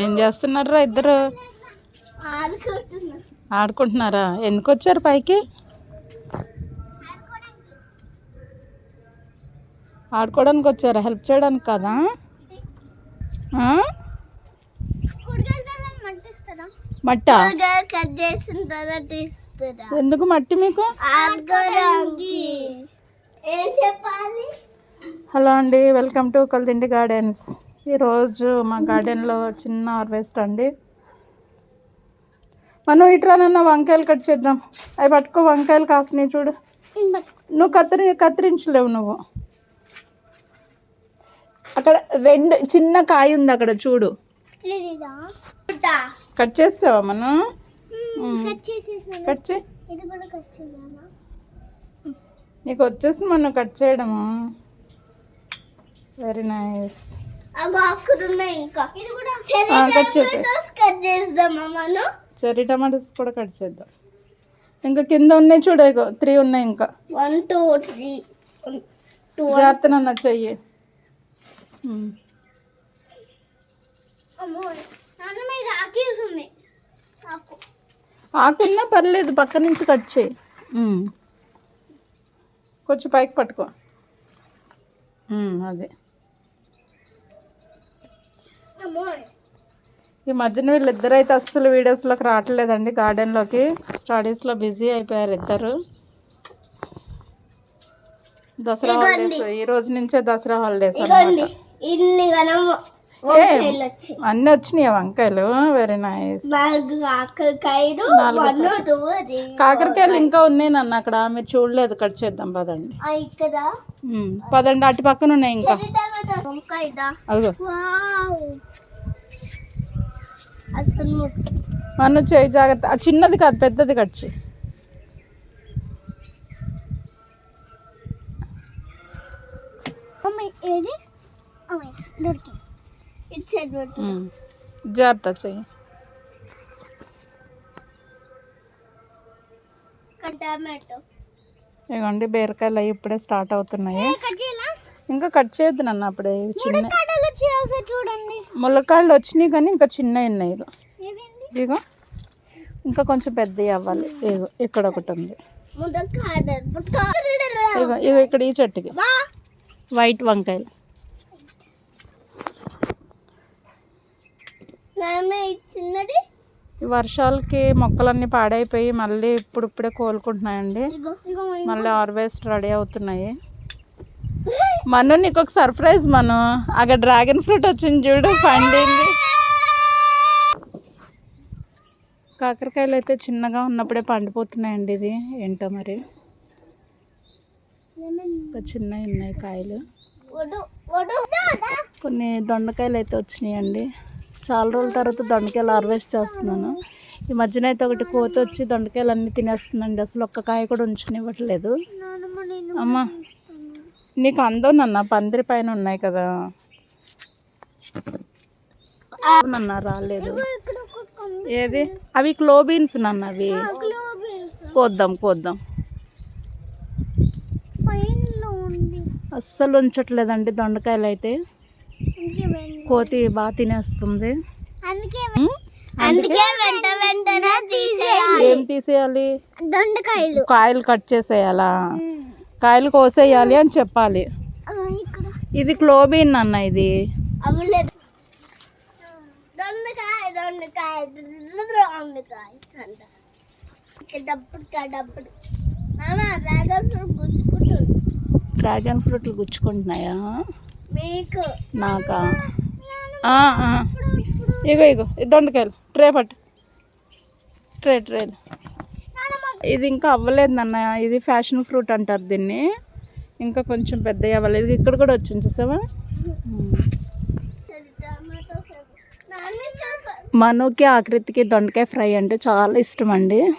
ఏం చేస్తున్నారా ఇద్దరు? ఆడుకుంటున్నా ఆడుకుంటున్నారా? ఎందుకు వచ్చారు పైకి? ఆడుకోవడానికి వచ్చారా? హెల్ప్ చేయడానికి కదా? మట్ట? ఎందుకు మట్టి మీకు? ఏం చెప్పాలి? హలో అండి వెల్కమ్ టు కల్దిండి గార్డెన్స్. ఈరోజు మా గార్డెన్లో చిన్న హార్వెస్ట్ అండి. మనం ఇట్రానన్న వంకాయలు కట్ చేద్దాం. అవి పట్టుకో వంకాయలు కాసినాయి చూడు. నువ్వు కత్తిరి కత్తిరించలేవు నువ్వు. అక్కడ రెండు చిన్న కాయ ఉంది అక్కడ చూడు. కట్ చేస్తావా మనం. కట్ చేయి. నీకు వచ్చేసింది మనం కట్ చేయడము. వెరీ నైస్ అగో అక్కడ ఉన్నాయి ఇంకా. ఇది కూడా ఆ, కట్ చెర్రీ టమాటోస్ కూడా కట్ చేద్దాం. ఇంకా కింద ఉన్నాయి చూడు త్రీ ఉన్నాయి ఇంకా. వన్ టూ త్రీ టూ జాగ్రత్త చెయ్యి. నాన్న ఉంది. ఆకు. ఆకున్నా పర్లేదు పక్క నుంచి కట్ చేయి. ఉమ్. కొంచెం పైకి పట్టుకో. ఉమ్, అదే. ఈ మధ్యన వీళ్ళిద్దరు అయితే అస్సలు వీడియోస్లోకి రావట్లేదండి. గార్డెన్లోకి స్టడీస్లో బిజీ అయిపోయారు ఇద్దరు. దసరా హాలిడేస్ ఈ రోజు నుంచే దసరా హాలిడేస్ అన్నమాట. ఇన్ని అన్నీ వచ్చినాయి వంకాయలు? వెరీ నైస్ కాకరకాయలు ఇంకా ఉన్నాయి నన్ను అక్కడ. మీరు చూడలేదు కట్ చేద్దాం పదండి. పదండి అటు పక్కన ఉన్నాయి ఇంకా. అదిగో. మనం చేయి జాగ్రత్త. చిన్నది కాదు పెద్దది కట్ చేయి దొరికింది. జాగ్రత్త చెయ్యి. బీరకాయలు అవి ఇప్పుడే స్టార్ట్ అవుతున్నాయి. ఇంకా కట్ చేయొద్దు నన్ను అప్పుడే చిన్న. ములక్కాయలు వచ్చినాయి కానీ ఇంకా చిన్నవి ఉన్నాయి ఇగో. ఇంకా కొంచెం పెద్దవి అవ్వాలి. ఇగో ఇక్కడ ఒకటి ఉంది. ఇగో ఇగో ఇక్కడ ఈ చెట్టుకి. వైట్ వంకాయలు నాన్న ఇది చిన్నది వర్షాలకి మొక్కలన్నీ పాడైపోయి మళ్ళీ ఇప్పుడు ఇప్పుడే కోలుకుంటున్నాయండి మళ్ళీ హార్వెస్ట్ రెడీ అవుతున్నాయి. మను నీకు ఒక సర్ప్రైజ్ మను. అక్కడ డ్రాగన్ ఫ్రూట్ వచ్చింది చూడు పండింది. కాకరకాయలు అయితే చిన్నగా ఉన్నప్పుడే పండిపోతున్నాయండి ఇది. ఏంటో మరి? చిన్నవి ఉన్నాయి కాయలు. కొన్ని దొండకాయలు అయితే వచ్చినాయండి. చాలా రోజుల తర్వాత దొండకాయలు హార్వెస్ట్ చేస్తున్నాను. ఈ మధ్యన అయితే ఒకటి కోత వచ్చి దొండకాయలు అన్నీ తినేస్తుందండి అసలు ఒక్క కాయ కూడా ఉంచనివ్వట్లేదు. అమ్మా నీకు అందం నాన్న పందిరి పైన ఉన్నాయి కదా. నాన్న రాలేదు. ఏది? అవి క్లోబీన్స్ నాన్న అవి. కోద్దాం కోద్దాం. అస్సలు ఉంచట్లేదండి దొండకాయలు అయితే. కోతి బాగా తినేస్తుంది. అందుకే వెంట వెంటనే తీసేయాలి. ఏం తీసేయాలి? దొండకాయలు. కాయలు కట్ చేసేయాలా? కాయలు కోసేయాలి అని చెప్పాలి. ఇది క్లోబీన్ అన్న ఇది. అవ్వలేదు దొండకాయ దొండకాయ దొండకాయ అంట. ఇక్కడ డప్పుడు డప్పుడు నాన్న డ్రాగన్ ఫ్రూట్ గుచ్చుకుంటుంది. డ్రాగన్ ఫ్రూట్లు గుచ్చుకుంటున్నాయా? నాకా. ఇగో ఇగో ఇది దొండకాయలు. ట్రే పట్టు. ట్రే ట్రేలు ఇది ఇంకా అవ్వలేదు నాన్న. ఇది ఫ్యాషన్ ఫ్రూట్ అంటారు దీన్ని. ఇంకా కొంచెం పెద్ద అవ్వలేదు. ఇక్కడ కూడా వచ్చింది చూసావా? మనుకి ఆకృతికి దొండకాయ ఫ్రై అంటే చాలా ఇష్టం అండి.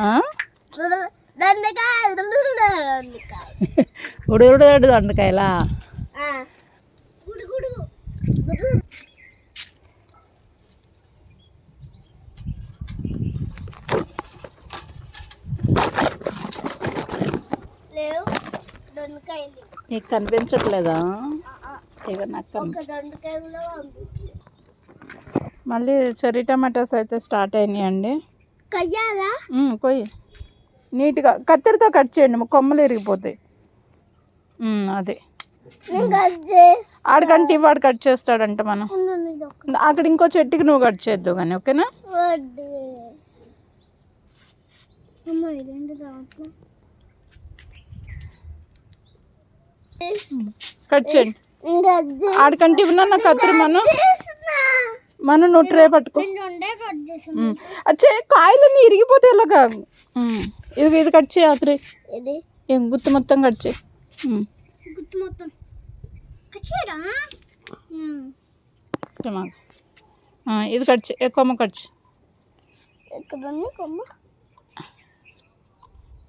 ఆ? దొండకాయ దొండకాయ ఉడుగుడు దొండకాయలా నీకు కనిపించట్లేదా ఇక నాకు మళ్ళీ చెర్రీ టమాటోస్ అయితే స్టార్ట్ అయినాయండి. కయ్యాలా? కొయ్యి. నీట్గా కత్తెరతో కట్ చేయండి కొమ్మలు ఇరిగిపోతాయి అదే. ఆడికంటే వాడు కట్ చేస్తాడంట మనం. అక్కడ ఇంకో చెట్టుకి నువ్వు కట్ చేద్దు కానీ ఓకేనా? కట్ చేయండి. ఆడికంటే ఇవ్వనన్న కత్తిరి మనం. మనం నువ్వు ట్రే పట్టుకో. అచ్చే కాయలన్నీ ఇరిగిపోతాయి ఇలాగా ఉమ్. ఇది ఇది కట్ చేయి ఆత్రి. ఏం గుత్తి మొత్తం కట్ చేయి. ఉమ్. గుర్తు మొత్తం. ఆ, ఇది కట్ చేయి. ఏ కొమ్మ కట్ చేయి. కొమ్మ.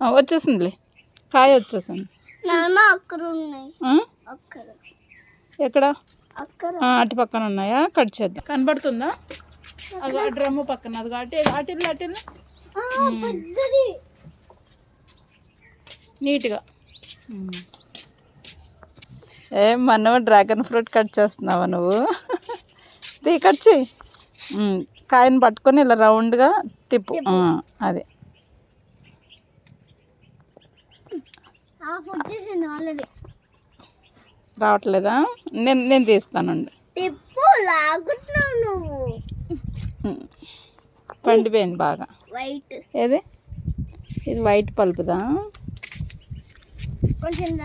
ఆ, వచ్చేసిందిలే. కాయ వచ్చేసింది. ఎక్కడ? అటు పక్కన ఉన్నాయా? కట్ చేద్దాం. కనబడుతుందా? అది డ్రమ్ము పక్కన. అది అటు ఆ, పెద్దది నీట్గా. ఏ మనం డ్రాగన్ ఫ్రూట్ కట్ చేస్తున్నావా నువ్వు? తీ కట్ చేయి కాయను పట్టుకొని ఇలా రౌండ్గా తిప్పు. ఆ, అదే. రావట్లేదా? నేను నేను తీస్తానండి. లాగుతున్నావు నువ్వు. పండిపోయింది బాగా. వైట్. ఏది? ఇది వైట్ పలుపుదా కొంచెం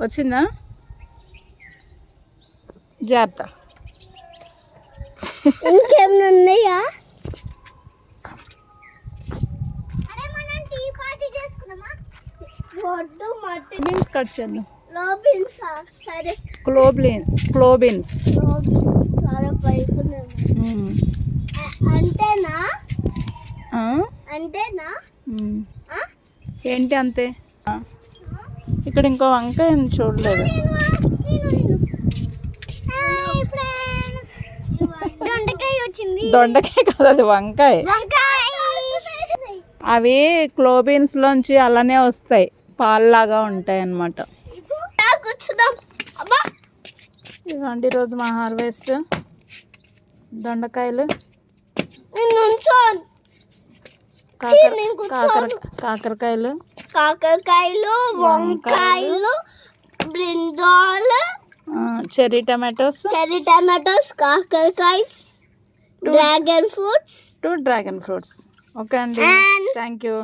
వచ్చిందా? జాగ్రత్త. ఇంకేమైనా ఉన్నాయా? కట్ చేద్దాం. సరే. క్లోబ్లిన్ క్లోబిన్స్. అ- అంతేనా? అంతేనా. ఆ? ఏంటి అంతే. ఇక్కడ ఇంకో వంకాయ చూడలేదు దొండకాయ కాదు అది వంకాయ వంకాయ అవి క్లోబీన్స్లోంచి అలానే వస్తాయి పాల్లాగా ఉంటాయి అన్నమాట కూర్చున్నాం ఇదిగోండి ఈరోజు మా హార్వెస్ట్ దొండకాయలు. కాకరకాయలు. కాకరకాయలు వంకాయలు ఆ, చెర్రీ టమాటోస్. చెర్రీ టమాటోస్ కాకరకాయ dragon fruits. Two dragon fruits. Okay అండి థ్యాంక్ యూ.